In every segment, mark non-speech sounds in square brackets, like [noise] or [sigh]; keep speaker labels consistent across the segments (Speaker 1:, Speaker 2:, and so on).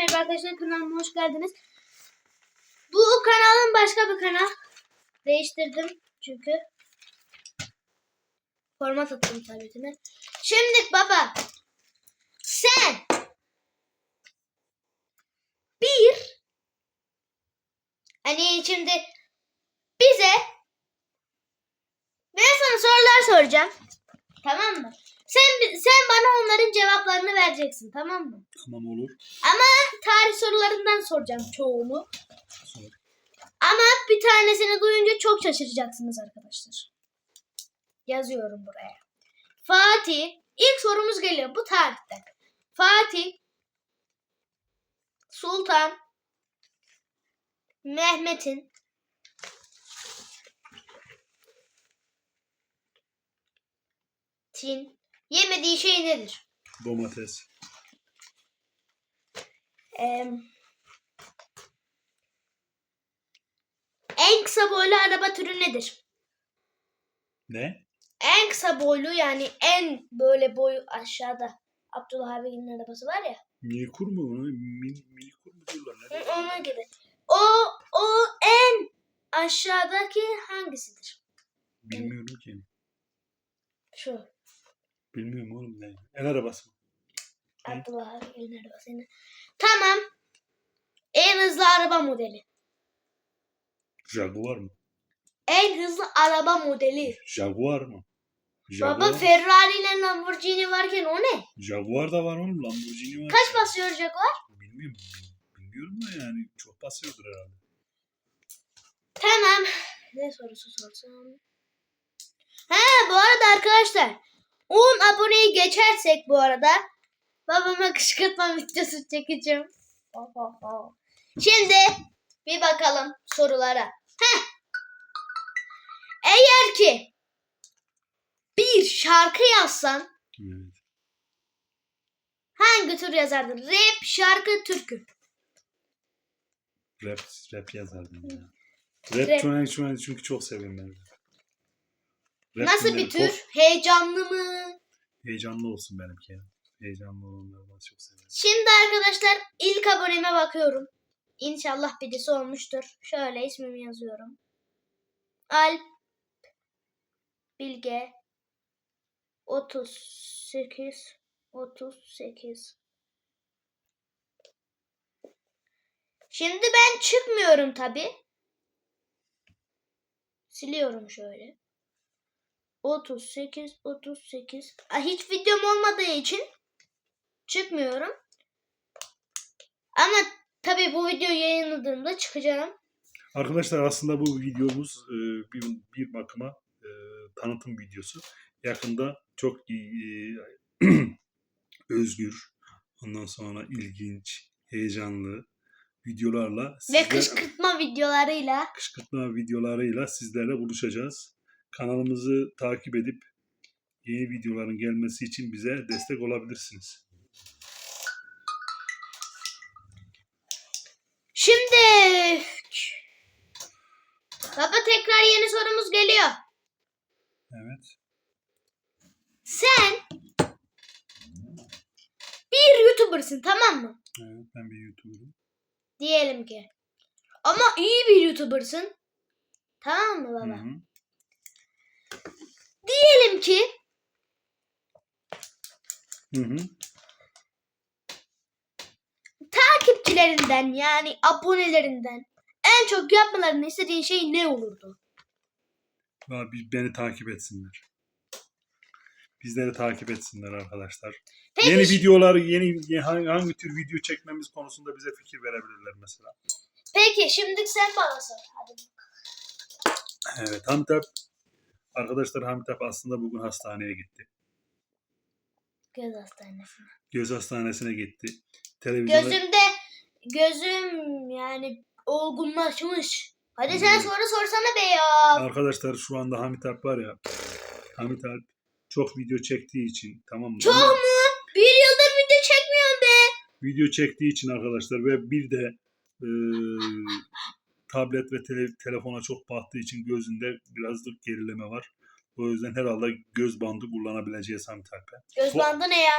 Speaker 1: merhaba arkadaşlar kanalıma hoş geldiniz. Bu kanalın başka bir kanal. Değiştirdim çünkü. Format attım tabletime. Şimdi baba sen bir hani şimdi bize ben sana sorular soracağım. Tamam mı? Sen sen bana onların cevaplarını vereceksin, tamam mı?
Speaker 2: Tamam olur.
Speaker 1: Ama tarih sorularından soracağım çoğunu.
Speaker 2: Sor.
Speaker 1: Ama bir tanesini duyunca çok şaşıracaksınız arkadaşlar. Yazıyorum buraya. Fatih, ilk sorumuz geliyor bu tarihte. Fatih, Sultan, Mehmet'in Tin yemediği şey nedir?
Speaker 2: Domates.
Speaker 1: Ee, en kısa boylu araba türü nedir?
Speaker 2: Ne?
Speaker 1: En kısa boylu yani en böyle boyu aşağıda. Abdullah abinin arabası var ya.
Speaker 2: Minikur mu? Mini, minikur mu diyorlar? Ne?
Speaker 1: Ona gibi. O o en aşağıdaki hangisidir?
Speaker 2: Bilmiyorum ki.
Speaker 1: Şu.
Speaker 2: Bilmiyorum oğlum ne? El arabası mı?
Speaker 1: Abdullah abinin arabası. Tamam. En hızlı araba modeli.
Speaker 2: Jaguar mı?
Speaker 1: En hızlı araba modeli.
Speaker 2: Jaguar mı? Jaguar.
Speaker 1: Baba Ferrari ile Lamborghini varken o ne?
Speaker 2: Jaguar da var oğlum. Lamborghini var.
Speaker 1: Kaç basıyor Jaguar?
Speaker 2: Bilmiyorum. Bilmiyorum da yani çok basıyordur herhalde.
Speaker 1: Tamam. Ne sorusu sorsam? Ha bu arada arkadaşlar 10 aboneyi geçersek bu arada babama kışkırtma videosu çekeceğim. Şimdi bir bakalım sorulara. Heh. Eğer ki bir şarkı yazsan
Speaker 2: Evet.
Speaker 1: hangi tür yazardın? Rap, şarkı, türkü.
Speaker 2: Rap, rap yazardım ya. Rap,
Speaker 1: Rap.
Speaker 2: Çünkü çok seviyorum ben.
Speaker 1: Nasıl bir tür?
Speaker 2: Çok
Speaker 1: Heyecanlı mı?
Speaker 2: heyecanlı olsun benimki. Heyecanlı olanları ben çok seviyorum.
Speaker 1: Şimdi arkadaşlar ilk aboneme bakıyorum. İnşallah birisi olmuştur. Şöyle ismimi yazıyorum. Alp Bilge 38 38 Şimdi ben çıkmıyorum tabi. Siliyorum şöyle. 38 38 Aa, hiç videom olmadığı için çıkmıyorum. Ama tabii bu videoyu yayınladığımda çıkacağım.
Speaker 2: Arkadaşlar aslında bu videomuz e, bir, bir bakıma e, tanıtım videosu. Yakında çok iyi, e, [clears throat] özgür, ondan sonra ilginç, heyecanlı videolarla
Speaker 1: Ve
Speaker 2: sizler-
Speaker 1: kışkırtma videolarıyla.
Speaker 2: kışkırtma videolarıyla sizlerle buluşacağız. Kanalımızı takip edip yeni videoların gelmesi için bize destek olabilirsiniz.
Speaker 1: Şimdi Baba tekrar yeni sorumuz geliyor.
Speaker 2: Evet.
Speaker 1: Sen bir YouTuber'sın tamam mı?
Speaker 2: Evet ben bir YouTuber'ım.
Speaker 1: Diyelim ki. Ama iyi bir YouTuber'sın. Tamam mı
Speaker 2: Hı
Speaker 1: baba?
Speaker 2: hı.
Speaker 1: Diyelim ki
Speaker 2: Hı hı.
Speaker 1: takipçilerinden yani abonelerinden en çok yapmalarını istediğin şey ne olurdu?
Speaker 2: Bir beni takip etsinler. Bizleri takip etsinler arkadaşlar.
Speaker 1: Peki,
Speaker 2: Yeni videolar, yeni hangi, hangi tür video çekmemiz konusunda bize fikir verebilirler mesela.
Speaker 1: peki şimdi sen bana sor. Hadi.
Speaker 2: Evet Hamitap. Arkadaşlar Hamitap aslında bugün hastaneye gitti.
Speaker 1: Göz hastanesine.
Speaker 2: Göz hastanesine gitti. Televizyona...
Speaker 1: Gözümde gözüm yani olgunlaşmış. Hadi sen soru sorsana be ya.
Speaker 2: Arkadaşlar şu anda Hamit Alp var ya. Hamit Alp çok video çektiği için tamam mı?
Speaker 1: Çok
Speaker 2: Ama
Speaker 1: mu? Bir yıldır video çekmiyorum be.
Speaker 2: Video çektiği için arkadaşlar ve bir de e, tablet ve tele- telefona çok baktığı için gözünde birazcık gerileme var. O yüzden herhalde göz bandı kullanabileceğiz Hamit Alp'e.
Speaker 1: Göz
Speaker 2: Bu-
Speaker 1: bandı ne ya?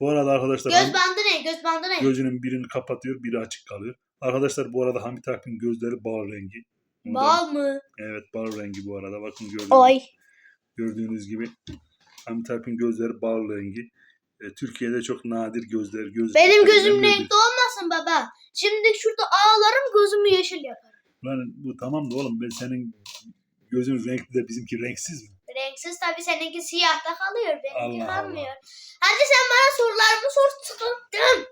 Speaker 2: Bu arada arkadaşlar
Speaker 1: Göz bandı ne? Göz bandı ne?
Speaker 2: gözünün birini kapatıyor, biri açık kalıyor. Arkadaşlar bu arada Hamit Alp'in gözleri bal rengi.
Speaker 1: Bal mı?
Speaker 2: Evet bal rengi bu arada. Bakın gördüğünüz,
Speaker 1: Oy.
Speaker 2: gördüğünüz gibi Hamit Alp'in gözleri bal rengi. E, Türkiye'de çok nadir gözler. Göz
Speaker 1: Benim gözüm renkli olmasın baba. Şimdi şurada ağlarım gözümü yeşil yapar.
Speaker 2: Lan bu tamam da oğlum ben senin gözün renkli de bizimki renksiz mi?
Speaker 1: Renksiz tabii seninki siyahta kalıyor. Benimki
Speaker 2: Allah Allah.
Speaker 1: kalmıyor. Hadi sen bana sorularımı sor. sıkıldım.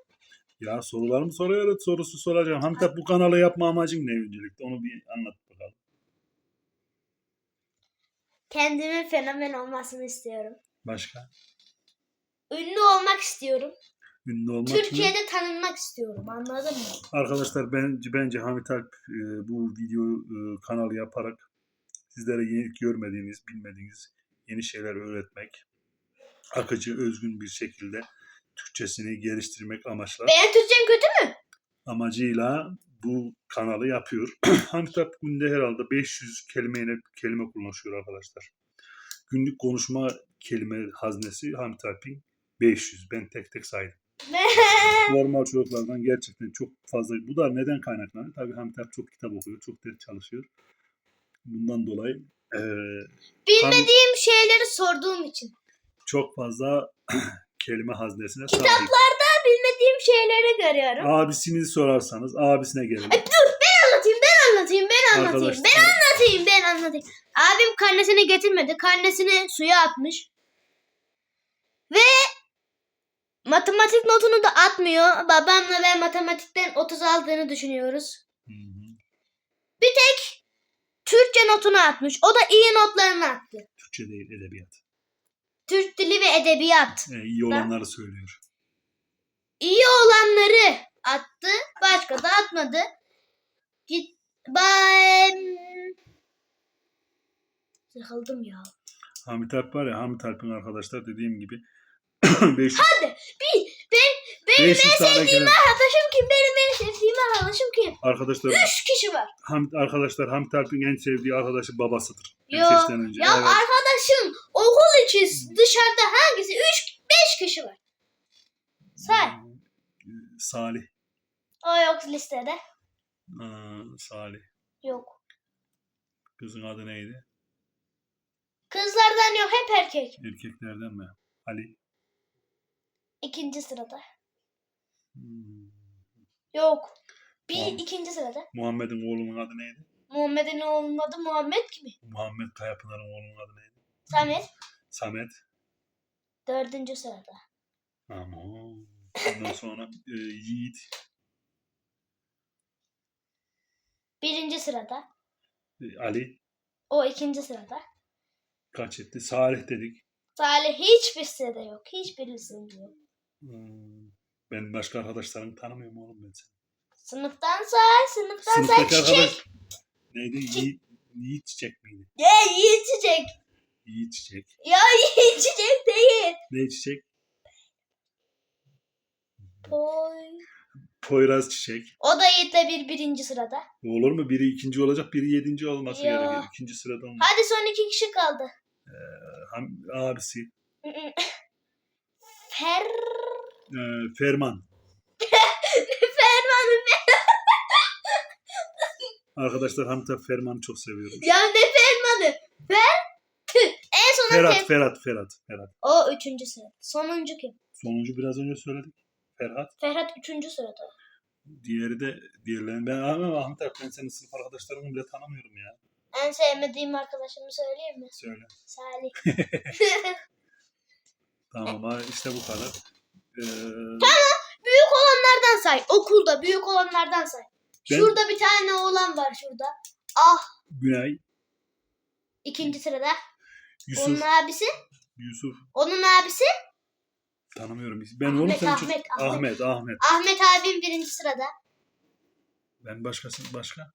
Speaker 2: Ya sorular mı soruyor? Evet, sorusu soracağım. Hamit Alp bu kanalı yapma amacın ne öncelikle? Onu bir anlat bakalım.
Speaker 1: Kendimin fenomen olmasını istiyorum.
Speaker 2: Başka?
Speaker 1: Ünlü olmak istiyorum.
Speaker 2: Ünlü olmak mı?
Speaker 1: Türkiye'de tanınmak istiyorum. Anladın mı?
Speaker 2: Arkadaşlar bence, bence Hamit Alp e, bu video e, kanalı yaparak sizlere yeni görmediğiniz, bilmediğiniz yeni şeyler öğretmek, akıcı, özgün bir şekilde Türkçesini geliştirmek amaçla
Speaker 1: Benim Türkçem kötü mü?
Speaker 2: amacıyla bu kanalı yapıyor. [clears throat] Hamit Alp günde herhalde 500 kelimeyle kelime konuşuyor arkadaşlar. Günlük konuşma kelime haznesi Hamit Alp'in 500. Ben tek tek saydım. Normal çocuklardan gerçekten çok fazla. Bu da neden kaynaklanıyor? Tabii Hamit çok kitap okuyor, çok ders çalışıyor. Bundan dolayı eee,
Speaker 1: Bilmediğim şeyleri sorduğum için.
Speaker 2: çok fazla [clears throat] kelime haznesine sahip.
Speaker 1: Kitaplarda bilmediğim şeyleri görüyorum.
Speaker 2: Abisini sorarsanız abisine gelin.
Speaker 1: Ay, dur ben anlatayım ben anlatayım ben anlatayım.
Speaker 2: Arkadaşlar-
Speaker 1: Ben anlatayım ben anlatayım. Abim karnesini getirmedi. Karnesini suya atmış. Ve matematik notunu da atmıyor. Babamla ben matematikten 30 aldığını düşünüyoruz.
Speaker 2: Hı hı.
Speaker 1: Bir tek Türkçe notunu atmış. O da iyi notlarını attı.
Speaker 2: Türkçe değil edebiyat.
Speaker 1: Türk dili ve edebiyat.
Speaker 2: Ee, iyi olanları söylüyor.
Speaker 1: İyi olanları attı. Başka da atmadı. Git ben sıkıldım ya.
Speaker 2: Hamit Alp var ya Hamit Alp'in arkadaşlar dediğim gibi 500,
Speaker 1: Hadi bir ben benim
Speaker 2: 500
Speaker 1: en
Speaker 2: tane
Speaker 1: sevdiğim arkadaşım kim? Benim en sevdiğim arkadaşım kim?
Speaker 2: Arkadaşlar
Speaker 1: Üç kişi var.
Speaker 2: Hamit, arkadaşlar Hamit Alp'in en sevdiği arkadaşı babasıdır.
Speaker 1: Yo,
Speaker 2: Herkesten önce.
Speaker 1: Ya
Speaker 2: Evet.
Speaker 1: arkadaşım okul içi dışarıda hangisi? Üç, beş kişi var. Say.
Speaker 2: Ee, Salih.
Speaker 1: O yok listede.
Speaker 2: Aa, Salih.
Speaker 1: Yok.
Speaker 2: Kızın adı neydi?
Speaker 1: Kızlardan yok hep erkek.
Speaker 2: Erkeklerden mi? Ali.
Speaker 1: İkinci sırada.
Speaker 2: Hmm.
Speaker 1: Yok. Bir
Speaker 2: Tamam.
Speaker 1: ikinci sırada.
Speaker 2: Muhammed'in oğlunun adı neydi?
Speaker 1: Muhammed'in oğlunun adı Muhammed kimi?
Speaker 2: Muhammed Kayapınar'ın oğlunun adı neydi?
Speaker 1: Samet.
Speaker 2: Samet.
Speaker 1: Dördüncü sırada.
Speaker 2: Ama ondan sonra e, Yiğit.
Speaker 1: Birinci sırada.
Speaker 2: e, Ali.
Speaker 1: O ikinci sırada.
Speaker 2: Kaç etti? Salih dedik.
Speaker 1: Salih hiçbir sırada yok. Hiçbir listede yok.
Speaker 2: Hmm. Ben başka arkadaşlarımı tanımıyorum oğlum ben seni.
Speaker 1: Sınıftan say, sınıftan say
Speaker 2: Sınıftaki
Speaker 1: çiçek.
Speaker 2: arkadaş neydi? Yiğit, Yiğit Çiçek miydi?
Speaker 1: Ya yiğit çiçek.
Speaker 2: Yiğit Çiçek.
Speaker 1: Ya yiğit çiçek değil.
Speaker 2: Ne çiçek?
Speaker 1: Oy.
Speaker 2: Poyraz Çiçek.
Speaker 1: O da Yiğit'le bir birinci sırada.
Speaker 2: Olur mu? Biri ikinci olacak, biri yedinci olması
Speaker 1: Ya.
Speaker 2: gerekiyor. İkinci sırada olmaz.
Speaker 1: Hadi son iki kişi kaldı.
Speaker 2: Ham, abisi. [laughs]
Speaker 1: Fer...
Speaker 2: e, Ferman. [laughs]
Speaker 1: Ferman'ın [laughs]
Speaker 2: Arkadaşlar Hamit abi Ferman'ı çok seviyorum.
Speaker 1: Ya ne Ferman'ı? Fer... Tüh. En sona
Speaker 2: Ferhat,
Speaker 1: Fer-
Speaker 2: Ferhat, Ferhat, Ferhat.
Speaker 1: O üçüncü sırada. Sonuncu kim?
Speaker 2: Sonuncu biraz önce söyledik. Ferhat.
Speaker 1: Ferhat üçüncü sırada.
Speaker 2: Diğeri de diğerlerini. Ben ama Ahmet abi ben senin sınıf arkadaşlarımı bile tanımıyorum ya.
Speaker 1: En sevmediğim arkadaşımı söyleyeyim mi?
Speaker 2: Söyle.
Speaker 1: Salih. [laughs]
Speaker 2: Tamam ha işte bu kadar. Ee,
Speaker 1: büyük olanlardan say. Okulda büyük olanlardan say.
Speaker 2: Ben-
Speaker 1: Şurada bir tane oğlan var şurada. Ah
Speaker 2: Günay,
Speaker 1: ikinci sırada.
Speaker 2: Yusuf,
Speaker 1: Onun abisi.
Speaker 2: Yusuf
Speaker 1: Onun abisi.
Speaker 2: tanımıyorum. Ben onu
Speaker 1: Ahmet,
Speaker 2: sen çok...
Speaker 1: Ahmet,
Speaker 2: Ahmet,
Speaker 1: Ahmet.
Speaker 2: Ahmet.
Speaker 1: Ahmet abim birinci sırada.
Speaker 2: Ben başkası başka?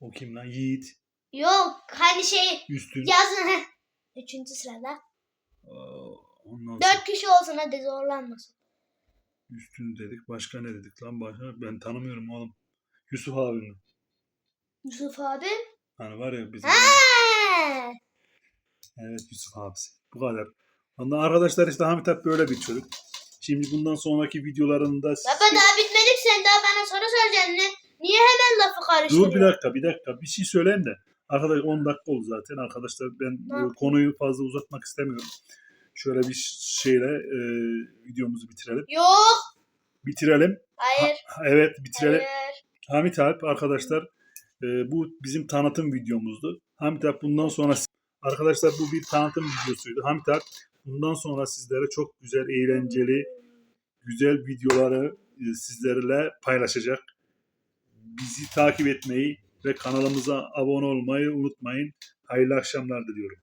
Speaker 2: O kim lan? Yiğit,
Speaker 1: Yok hani şey
Speaker 2: Üstün.
Speaker 1: yazın. Üçüncü sırada.
Speaker 2: Aa, Ondan
Speaker 1: Dört kişi olsun hadi zorlanmasın.
Speaker 2: Üstün dedik. Başka ne dedik lan? Başka ben tanımıyorum oğlum. Yusuf abim.
Speaker 1: Yusuf abi.
Speaker 2: Hani var ya bizim.
Speaker 1: Ha.
Speaker 2: Evet Yusuf abisi. Bu kadar. Ondan arkadaşlar işte Hamit Alp böyle bir çocuk. Şimdi bundan sonraki videolarında
Speaker 1: Baba daha bitmedik sen daha bana soru soracaksın. Ne? Niye hemen lafı karıştırıyorsun?
Speaker 2: Dur bir dakika bir dakika bir şey söyleyeyim de. Arkadaş 10 dakika oldu zaten arkadaşlar ben e, konuyu fazla uzatmak istemiyorum. Şöyle bir şeyle e, videomuzu bitirelim.
Speaker 1: Yok.
Speaker 2: Bitirelim.
Speaker 1: Hayır.
Speaker 2: Evet bitirelim.
Speaker 1: Hayır.
Speaker 2: Hamit Alp arkadaşlar e, bu bizim tanıtım videomuzdu. Hamit Alp bundan sonra arkadaşlar bu bir tanıtım videosuydu. Hamit Alp bundan sonra sizlere çok güzel eğlenceli güzel videoları e, sizlerle paylaşacak. Bizi takip etmeyi ve kanalımıza abone olmayı unutmayın. Hayırlı akşamlar diliyorum.